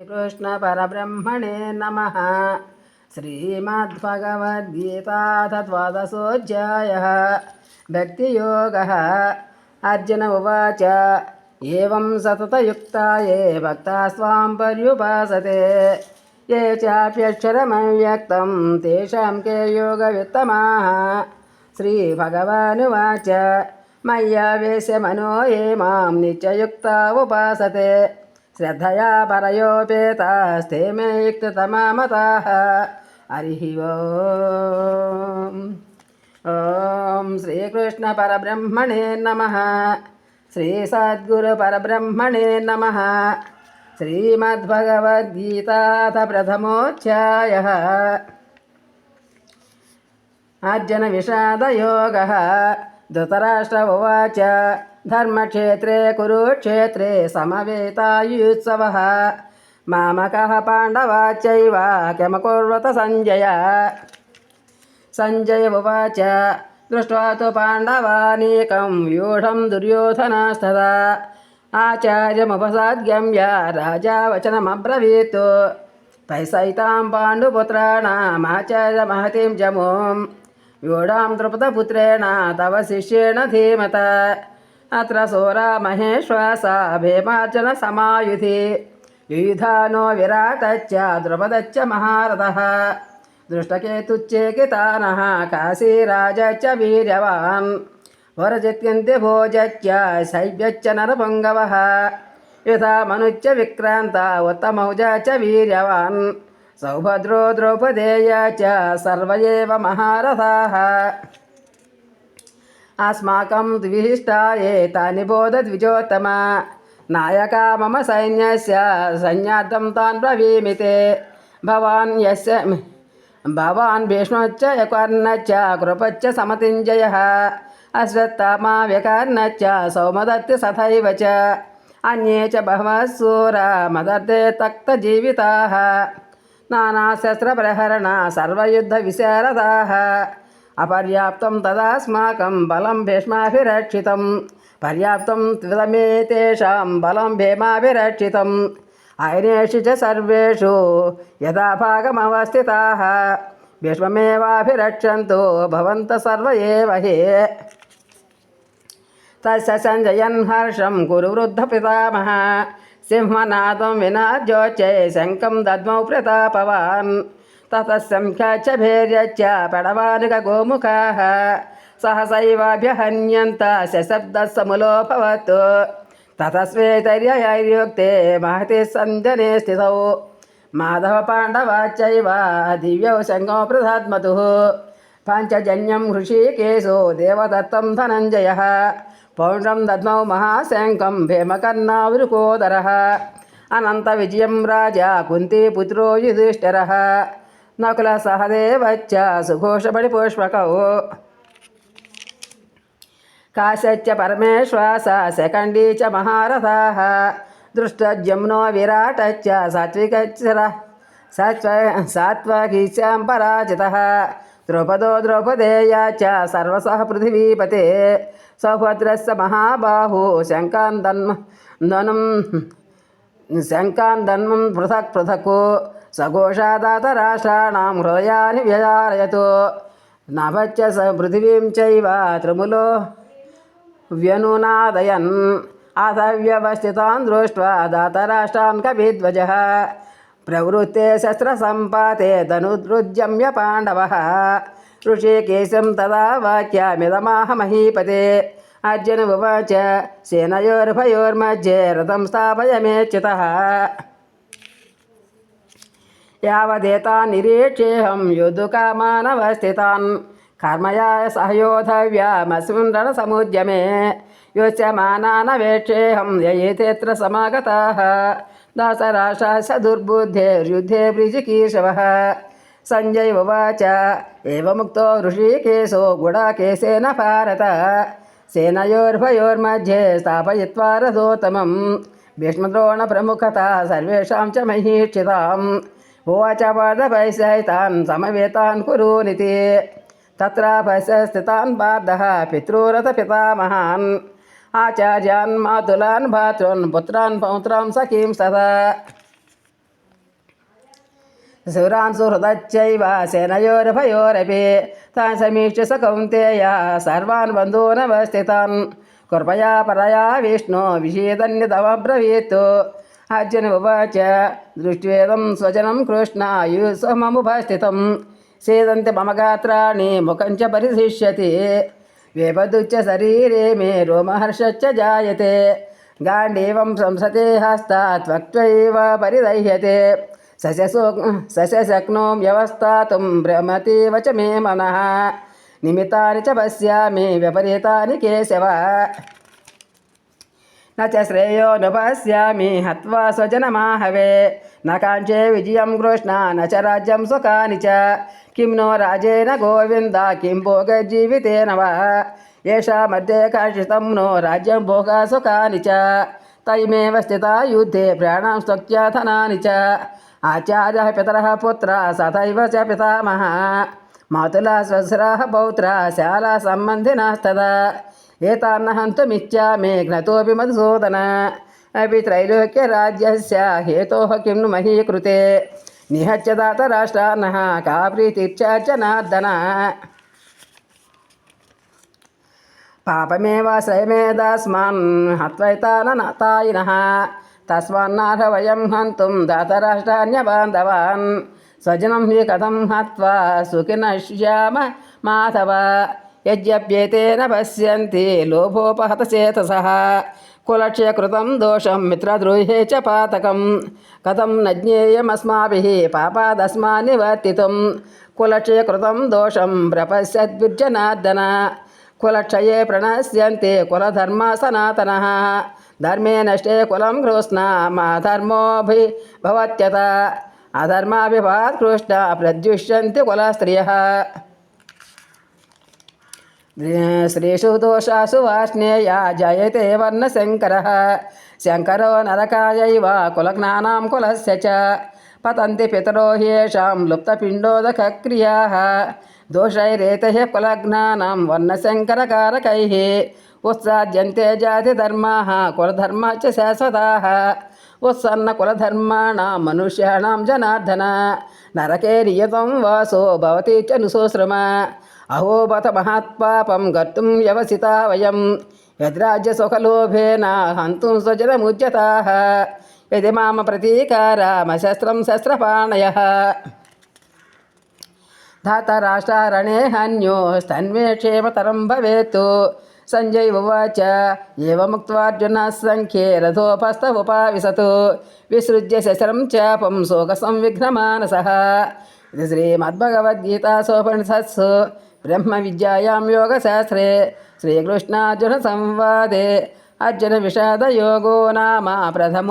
कृष्णपरब्रह्मणे नमः श्रीमद्भगवद्गीताथ द्वादशोऽध्यायः भक्तियोगः अर्जुन उवाच एवं सततयुक्ता ये भक्ता स्वां पर्युपासते ये चाप्यक्षरमव्यक्तं तेषां के योगवित्तमाः श्रीभगवानुवाच मय्यावेश्य मनो ये मां नित्ययुक्ता उपासते శ్రద్ధయా పరయోపేతాస్తే మే యుక్తతమామతా హరి ఓం. ఓం శ్రీకృష్ణ పరబ్రహ్మణే నమ. శ్రీ సద్గురు పరబ్రహ్మణే నమ. శ్రీమద్భగవద్గీతాథ ప్రథమోధ్యాయ. ధర్మక్షేత్రే కురుక్షేత్రే సమవేతాయుత్సవः మామకः పాండవాచైవ కిమకుర్వత సంజయ సంజయ ఉవాచ దృష్ట్వా తు పాండవానేకం వ్యూఢం దుర్యోధనాస్తదా ఆచార్యముపసాద్గమ్య రాజా వచనమబ్రవీత్ పైసైతాం పాండుపుత్రాణమాచార్యమహతిం జముం వ్యూఢాం ద్రుపదపుత్రేణ తవ శిష్యేణ ధీమత అత్ర సూరా మహేశ్వాస భీమార్జన సమాయుధి యుయుధానో విరాటచ్చ ద్రుపదచ్చ మహారథ దృష్టకేతుచ్చేకితాన కాశీరాజచ్చ వీర్యవాన్ వరజిత్యంతి భోజచ్చ శైవ్యచ్చ నరపుంగవ యథా మనుచ్చ విక్రాంత ఉత్తమౌజ చ వీర్యవాన్ సౌభద్రో ద్రౌపదేయ చ సర్వ మహారథా अस्माकं द्विहिष्टाये तानि बोधद्विजोत्तम नायका मम सैन्यस्य सैन्यार्थं तान् ब्रवीमि ते भवान् यस्य भवान् भीष्मश्च यकर्णश्च कृपश्च समतिञ्जयः अश्वत्थामा व्यकर्णश्च सौमदत्ति तथैव च अन्ये च बहवः सूरा मदर्थे तक्तजीविताः नानाशस्त्रप्रहरणा सर्वयुद्धविशारदाः అపర్యాప్తం తదాస్మాకం బలం భీష్మాభిరక్షితం. పర్యాప్తం త్రిదమే తేషాం బలం భీమాభిరక్షితం. అయినేషు చ సర్వేషు యథాభాగమవస్థితాः భీష్మమేవాభిరక్షन्तు భవంత సర్వ ఏవ తస్య సంజయన్ హర్షం కురు వృద్ధ పితామహ. సింహనాదం వినాద్యోచే శంఖం దద్మౌ ప్రతాపవాన్. తతశంఖ్యాచ భేర్యచ్చ పడవానుక గోముఖాः सहसैवाभ्यहन्यन्त शब्दसमुलोऽभवत् ततस्वेतैर्ययुक्ते महति सञ्जने स्थितौ माधवपाण्डवाच्चैव दिव्यौ शङ्गौ प्रधात्मतुः पञ्चजन्यं हृषीकेशो देवदत्तं धनञ्जयः पौण्ड्रं दद्मौ महाशङ्कं भीमकर्णावृकोदरः अनन्तविजयं राजा कुन्तीपुत्रो युधिष्ठिरः నకుల సహదేవచ్చ సుఘోషపడి పుష్పకవు కాశ్య పరమేశ్వాస శకండీ చ మహారథా. దృష్టజమ్నో విరాటచ్చ సాత్వికచ్చర సత్వ సాత్వకీశాం పరాజిత ద్రౌపదో ద్రౌపదేయా చ సర్వసః పృథివీపతే. సౌభద్రస్య మహాబాహు శంకాందన్మ ధనం శంకాందన్మం పృథక్ పృథక్. సఘోషాదాతరాష్ట్రాణం హృదయాన్ని వ్యధారయతు నభత్య స పృథివీం చైవ త్రిములో. వ్యనునాదయన్ అథ వ్యవస్థితాన్ దృష్ట దాతరాష్ట్రాన్ కవిధ్వజ ప్రవృత్తే శస్త్ర సంపాతే ధనుద్రుజమ్య పాండవ. ఋషికేశం తదా వాక్యామిదమాహ మహీపతే. అర్జున ఉవాచ సేనయోర్భయోర్మధ్యే రథం స్థాపయమేచ్యుత. యావదేతాన్ నిరీక్షేహం యుదుకమానవస్థితాన్ కర్మయా సహయోధవ్యామసుందర సముద్యమే. యోచ్యమానాన వేక్షేహం యయేతేత్ర సమాగతా. దాసరాశాశ దుర్బుద్ధేర్యుద్ధే వృజికీశవ సంజయ్ ఉవాచ ఏవముక్తో ఋషికేశో గుడాకేశేన భారత. సేనయోర్భయోర్मध्ये स्थापयित्वा रथोत्तमं भीष्मद्रोणप्रमुखता सर्वेषां च महीक्षिताम् उवाच पार्धभैषयितान् समवेतान् कुरूनिति तत्र भैषस्थितान् पार्धः पितॄरथपितामहान् आचार्यान् मातुलान् भातॄन् पुत्रान् पौत्रान् सखीं सदा शिवरान् सुहृदच्चैव सेनयोरभयोरपि तान् समीक्ष्य स कौन्तेया सर्वान् बन्धूनवस्थितान् कृपया परया विष्णो विषीदन्यतमब्रवीत् అర్జున ఉవాచ దృష్టివేదం స్వజనం కృష్ణ యూసమముపస్థితం సేదంతి మమ గాత్రాణి ముఖంచ పరిశిష్యతి. వేపదుచ్చ శరీరే మే రోమహర్షచ్చ జాయతే. గాంధీవం సంసతే హస్తాత్ పరిదహ్యతే. సశసో సశక్నో వ్యవస్థాతుం భ్రమతీవ చ మే మనః. నిమితాని చ పశ్యామి విపరీతాని కేశవ. నేయో శ్రేయో నుపశ్యామి హత్వా స్వజనమాహవే. నకాంక్షే విజయం కృష్ణ నాజ్యం సుఖాని చ. నో రాజేన గోవింద కిం భోగ జీవితేన వా ఏషా మధ్యే కాషితం నో రాజ్యం భోగ సుఖాని చ. తైమేవ స్థిత యుద్ధే ప్రాణం స్వక్యాథనాని ఆచార్య పితర పుత్ర సతైవ చ పితామహ. మాతుల శ్వశుర పౌత్ర శాల సంబంధినాస్తదా ఏతాన్నహంతు మిథ్యామే ఘ్నతోపి మధుసూదన అవి త్రైలోక్య రాజ్యస్ హేతో కిం మహీకృతే నిహత్యదాత రాష్ట్రాన్న కా ప్రీతిర్చనార్దన పాపమేవాశ్రయమేదాస్మాన్ హత్వైతానతాయిన తస్మాన్నార్హ వయం హంతుం దాతరాష్ట్రాన్యబాంధవాన్ స్వజనం హి కథం హత్వా సుఖినశ్యామ మాధవ యజ్ఞప్యేతేన పశ్యంతి లోభోపహత చేతస కులక్ష్యకృతం దోషం మిత్రద్రోహే చ పాతకం. కథం న జ్ఞేయమస్మాభిः పాపాదస్మాన్నివర్తితుం కులక్షయకృతం దోషం ప్రపశ్యద్విర్జనార్దన కులక్షయే ప్రణశ్యంతే కులధర్మ సనాతన. ధర్మే నష్టే కులం కృష్ణ మా ధర్మోభి అధర్మాభిభాత్ కృష్ణ ప్రద్యుష్యంతి కులస్త్రియ. श्रीषु दोषासु वाष्णेया जयते वर्णशङ्करः शङ्करो नरकायैव कुलज्ञानां कुलस्य च। पतन्ति पितरो ह्येषां लुप्तपिण्डोदकक्रियाः। दोषैरेतः कुलज्ञानां वर्णशङ्करकारकैः उत्साद्यन्ते जातिधर्माः, कुलधर्माः च शाश्वताः। उत्सन्नकुलधर्माणां मनुष्याणां जनार्दन। नरके नियतं वासो भवति च అహోబత మహాత్పాపం గర్తుం వ్యవసితా వయం. యద్రాజ్యసుఖలోభేన హంతుం స్వజనముద్యతా. యది మామ ప్రతీకారామశస్త్రం శస్త్రపాణయ. ధాతరాష్ట్రారణే హన్యోస్తన్వే క్షేమతరం భవేత్ సంజయ్ ఉవాచ ఏవముక్త్వార్జున సంఖ్యే రథోపస్థముపావిశత్ విసృజ్య శశరం చాపం శోకసంవిఘ్నమానస. ఇది శ్రీమద్భగవద్గీతాసోపనిషత్సు. ब्रह्मविद्यायां योगशास्त्रे श्रीकृष्णार्जुनसंवादे अर्जुनविषादयोगो नाम प्रथमो